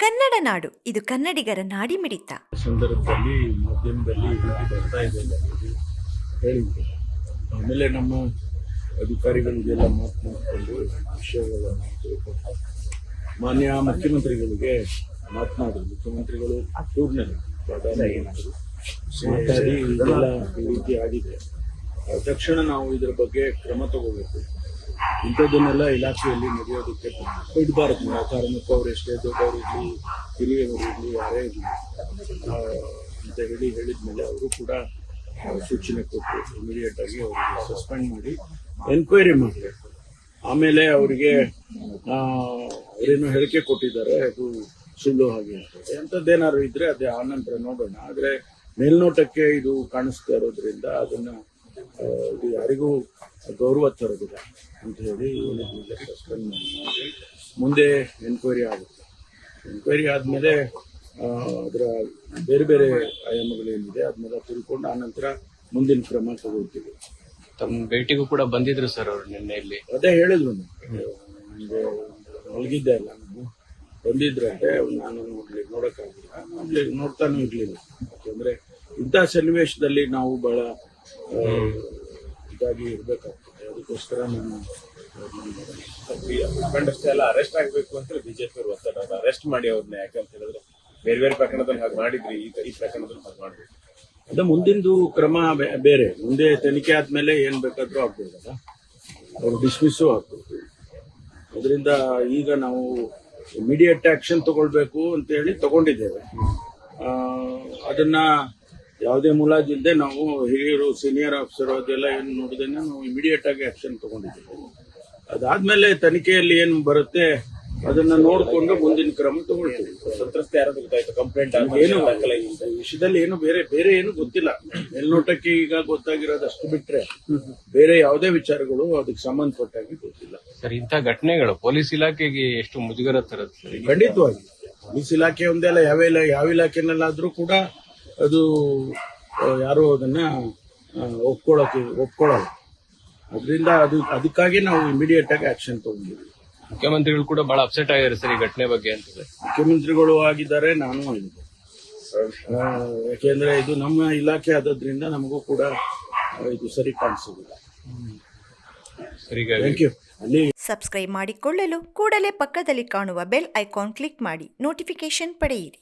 ಕನ್ನಡ ನಾಡು, ಇದು ಕನ್ನಡಿಗರ ನಾಡಿಮಿಡಿತ. ಸಂದರ್ಭದಲ್ಲಿ ಮಾಧ್ಯಮದಲ್ಲಿ ಬರ್ತಾ ಇದೆ ಆಮೇಲೆ ನಮ್ಮ ಅಧಿಕಾರಿಗಳಿಗೆಲ್ಲ ಮಾತನಾಡಿಕೊಂಡು ವಿಷಯಗಳನ್ನು ಮಾನ್ಯ ಮುಖ್ಯಮಂತ್ರಿಗಳಿಗೆ ಮಾತನಾಡಿದ್ರು ಮುಖ್ಯಮಂತ್ರಿಗಳು ಟೂರ್ನಲ್ಲಿ ಮಾತಾಡಿ ಇದೆಲ್ಲ ಈ ರೀತಿ ಆಗಿದೆ. ತಕ್ಷಣ ನಾವು ಇದರ ಬಗ್ಗೆ ಕ್ರಮ ತಗೋಬೇಕು. ಇಂಥದ್ದನ್ನೆಲ್ಲ ಇಲಾಖೆಯಲ್ಲಿ ನಡೆಯೋದಕ್ಕೆ ಬಿಡಬಾರ್ದು ಕಾರಣಕ್ಕೂ ಅವ್ರು ಎಷ್ಟೇ ದೊಡ್ಡವರು ಇರಲಿ ಹಿರಿಯವರು ಇರಲಿ ಯಾರೇ ಇರಲಿ ಅಂತ ಹೇಳಿ ಹೇಳಿದ್ಮೇಲೆ ಅವರು ಕೂಡ ಆ, ಸೂಚನೆ ಕೊಟ್ಟು ಇಮಿಡಿಯೇಟ್ ಆಗಿ ಅವರಿಗೆ ಸಸ್ಪೆಂಡ್ ಮಾಡಿ ಎನ್ಕ್ವೈರಿ ಮಾಡಬೇಕು ಆಮೇಲೆ ಅವರಿಗೆ ಅವರೇನು ಹೇಳಿಕೆ ಕೊಟ್ಟಿದ್ದಾರೆ ಅದು ಸುಳ್ಳು ಹಾಗೆ ಅಂತ ಅಂಥದ್ದೇನಾದ್ರು ಇದ್ರೆ ಅದೇ ಆ ನಂತರ ನೋಡೋಣ. ಆದರೆ ಮೇಲ್ನೋಟಕ್ಕೆ ಇದು ಕಾಣಿಸ್ತಾ ಇರೋದ್ರಿಂದ ಅದನ್ನ ಇದು ಯಾರಿಗೂ ಗೌರವ ತರೋದಿಲ್ಲ ಅಂತ ಹೇಳಿ ಸಸ್ಪೆಂಡ್ ಮಾಡಿ ಮುಂದೆ ಎನ್ಕ್ವೈರಿ ಆಗುತ್ತೆ. ಎನ್ಕ್ವೈರಿ ಆದಮೇಲೆ ಅದರ ಬೇರೆ ಬೇರೆ ಆಯಾಮಗಳೇನಿದೆ ಅದನ್ನೆಲ್ಲ ತಿಳ್ಕೊಂಡು ಆನಂತರ ಮುಂದಿನ ಕ್ರಮ ತಗೊಳ್ತೀವಿ. ತಮ್ಮ ಭೇಟಿಗೂ ಕೂಡ ಬಂದಿದ್ರು ಸರ್ ಅವರು ನಿನ್ನೆ ಇಲ್ಲಿ ಅದೇ ಹೇಳಿದ್ರು ನನಗೆ ಮಲಗಿದ್ದೆ ಅಲ್ಲ ನಾನು. ಬಂದಿದ್ರಂತೆ ನಾನು ನೋಡ್ಲಿ ನೋಡೋಕ್ಕಾಗಿಲ್ಲ. ನೋಡ್ಲಿ ನೋಡ್ತಾನೂ ಇರಲಿಲ್ಲ. ಯಾಕೆಂದ್ರೆ ಇಂಥ ಸನ್ನಿವೇಶದಲ್ಲಿ ನಾವು ಬಹಳ ಇದಾಗಿ ಇರಬೇಕಾಗ್ತದೆ. ಅದಕ್ಕೋಸ್ಕರ ನಾನು ಮುಖಂಡಷ್ಟೇ ಎಲ್ಲ ಅರೆಸ್ಟ್ ಆಗಬೇಕು ಅಂತ ಬಿಜೆಪಿ ಅವರು ಒತ್ತಡ ಅರೆಸ್ಟ್ ಮಾಡಿ ಅವ್ರನ್ನ ಯಾಕಂತ ಹೇಳಿದ್ರೆ ಬೇರೆ ಬೇರೆ ಪ್ರಕರಣದಲ್ಲಿ ಹಾಗೆ ಮಾಡಿದ್ರಿ, ಈ ಪ್ರಕರಣದಲ್ಲಿ ಹಾಗೆ ಮಾಡ್ಬೇಕು. ಅದ ಮುಂದಿಂದು ಕ್ರಮ ಬೇರೆ. ಮುಂದೆ ತನಿಖೆ ಆದ್ಮೇಲೆ ಏನ್ ಬೇಕಾದ್ರೂ ಆಗ್ಬೋದಲ್ಲ ಅವ್ರು ಡಿಸ್ಮಿಸ್ಸು ಆಗ್ಬೋದು. ಅದರಿಂದ ಈಗ ನಾವು ಇಮಿಡಿಯೇಟ್ ಆಕ್ಷನ್ ತಗೊಳ್ಬೇಕು ಅಂತ ಹೇಳಿ ತಗೊಂಡಿದ್ದೇವೆ. ಅದನ್ನ ಯಾವುದೇ ಮುಲಾಜಿಲ್ಲದೆ ನಾವು ಹಿರಿಯರು ಸೀನಿಯರ್ ಆಫೀಸರ್ ಅದೆಲ್ಲ ಏನು ನೋಡಿದೇನೆ ನಾವು ಇಮಿಡಿಯೇಟ್ ಆಗಿ ಆಕ್ಷನ್ ತಗೊಂಡಿದ್ದೀವಿ. ಅದಾದ್ಮೇಲೆ ತನಿಖೆಯಲ್ಲಿ ಏನು ಬರುತ್ತೆ ಅದನ್ನ ನೋಡಿಕೊಂಡು ಮುಂದಿನ ಕ್ರಮ ತಗೊಳ್ತೀವಿ. ಸಂತ್ರಸ್ತ ಯಾರು ಗೊತ್ತಾಯ್ತು? ಕಂಪ್ಲೇಂಟ್ ಏನು ಈ ವಿಷಯದಲ್ಲಿ ಏನು ಬೇರೆ ಬೇರೆ ಏನು ಗೊತ್ತಿಲ್ಲ. ಮೇಲ್ನೋಟಕ್ಕೆ ಈಗ ಗೊತ್ತಾಗಿರೋದು ಅಷ್ಟು ಬಿಟ್ರೆ ಬೇರೆ ಯಾವುದೇ ವಿಚಾರಗಳು ಅದಕ್ಕೆ ಸಂಬಂಧಪಟ್ಟಾಗಿ ಗೊತ್ತಿಲ್ಲ. ಸರ್ ಇಂಥ ಘಟನೆಗಳು ಪೊಲೀಸ್ ಇಲಾಖೆಗೆ ಎಷ್ಟು ಮುಜುಗರ ತರುತ್ತೆ ಸರ್? ಖಂಡಿತವಾಗಿ. ಪೊಲೀಸ್ ಇಲಾಖೆ ಒಂದೇ ಅಲ್ಲ ಯಾವ ಇಲಾಖೆ ಯಾವ ಇಲಾಖೆನಲ್ಲಾದ್ರೂ ಕೂಡ ಅದು ಯಾರು ಅದನ್ನ ಒಪ್ಕೊಳ್ಳೋಕೆ ಒಪ್ಕೊಳ್ಳಲ್ಲ ಅದರಿಂದ ಅದು ಅದಕ್ಕಾಗಿ ನಾವು ಇಮಿಡಿಯೇಟ್ ಆಗಿ ಆಕ್ಷನ್ ತಗೊಂಡಿದ್ವಿ ಮುಖ್ಯಮಂತ್ರಿಗಳು ಕೂಡ ಬಹಳ ಅಪ್ಸೆಟ್ ಆಗಿದ್ದಾರೆ ಸರ್ ಈ ಘಟನೆ ಬಗ್ಗೆ ಅಂತ ಸರ್ ಮುಖ್ಯಮಂತ್ರಿಗಳು ಆಗಿದ್ದಾರೆ ನಾನು ಆಗಿದ್ದೆ ಯಾಕೆಂದ್ರೆ ಇದು ನಮ್ಮ ಇಲಾಖೆ ಆದದ್ರಿಂದ ನಮಗೂ ಕೂಡ ಇದು ಸರಿ ಕಾಣಿಸೋದಿಲ್ಲ ಥ್ಯಾಂಕ್ ಯು ಅಲ್ಲಿ ಸಬ್ಸ್ಕ್ರೈಬ್ ಮಾಡಿಕೊಳ್ಳಲು ಕೂಡಲೇ ಪಕ್ಕದಲ್ಲಿ ಕಾಣುವ ಬೆಲ್ ಐಕಾನ್ ಕ್ಲಿಕ್ ಮಾಡಿ ನೋಟಿಫಿಕೇಶನ್ ಪಡೆಯಿರಿ.